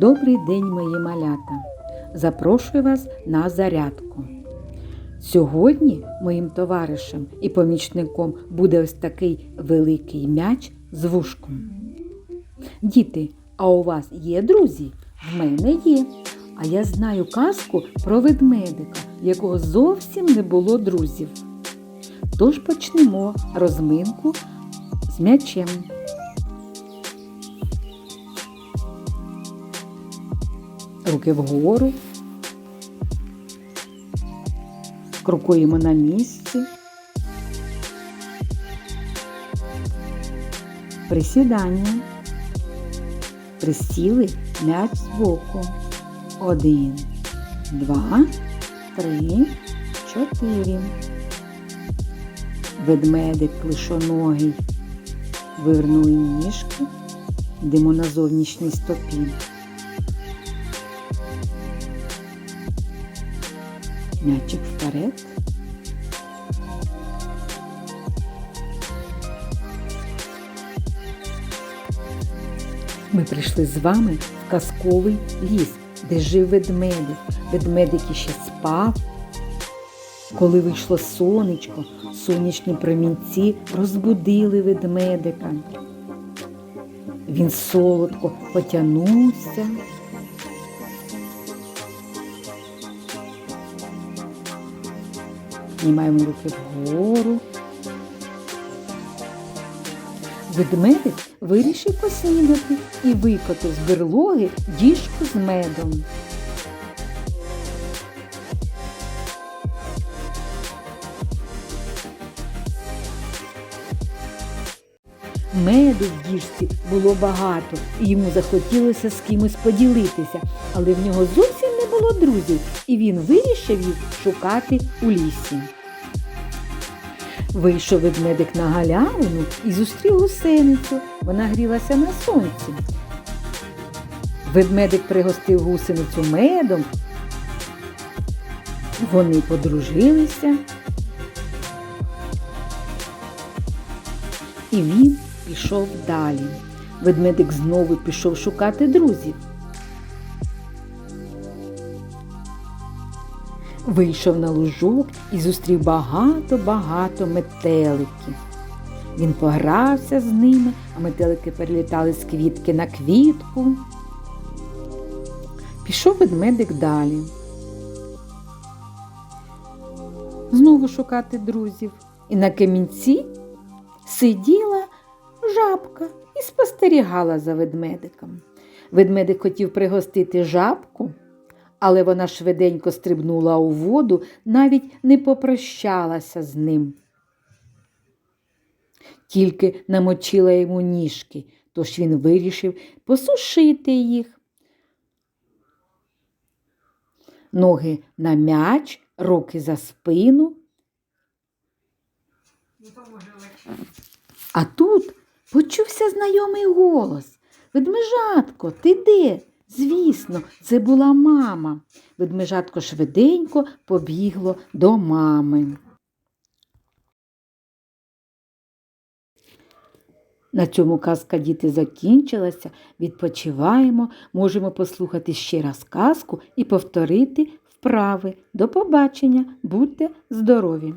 Добрий день, мої малята! Запрошую вас на зарядку. Сьогодні моїм товаришем і помічником буде ось такий великий м'яч з вушком. Діти, а у вас є друзі? В мене є. А я знаю казку про ведмедика, в якого зовсім не було друзів. Тож почнемо розминку з м'ячем. Руки вгору. Крокуємо на місці. Присідання. Присіли м'яч збоку. Один, два, три, чотири. Ведмедик клишоногий вивернули ніжки, йдемо на зовнішній стопі. М'ячик вперед. Ми прийшли з вами в казковий ліс, де жив ведмедик. Ведмедик іще спав. Коли вийшло сонечко, сонячні промінці розбудили ведмедика. Він солодко потягнувся. Знімаємо руки вгору. Ведмедик вирішив поснідати і викотив з берлоги діжку з медом. Меду в діжці було багато, і йому захотілося з кимось поділитися, але в нього зовсім не було друзів, і він вирішив їх шукати у лісі. Вийшов ведмедик на галявину і зустрів гусеницю. Вона грілася на сонці. Ведмедик пригостив гусеницю медом. Вони подружилися. І він пішов далі. Ведмедик знову пішов шукати друзів. Вийшов на лужок і зустрів багато-багато метеликів. Він погрався з ними, а метелики перелітали з квітки на квітку. Пішов ведмедик далі. Знову шукати друзів. І на камінці сиділа жабка і спостерігала за ведмедиком. Ведмедик хотів пригостити жабку, але вона швиденько стрибнула у воду, навіть не попрощалася з ним. Тільки намочила йому ніжки, тож він вирішив посушити їх. Ноги на м'яч, руки за спину. А тут почувся знайомий голос. Ведмежатко, ти де? Звісно, це була мама. Ведмежатко швиденько побігло до мами. На цьому казка діти закінчилася. Відпочиваємо, можемо послухати ще раз казку і повторити вправи. До побачення, будьте здорові!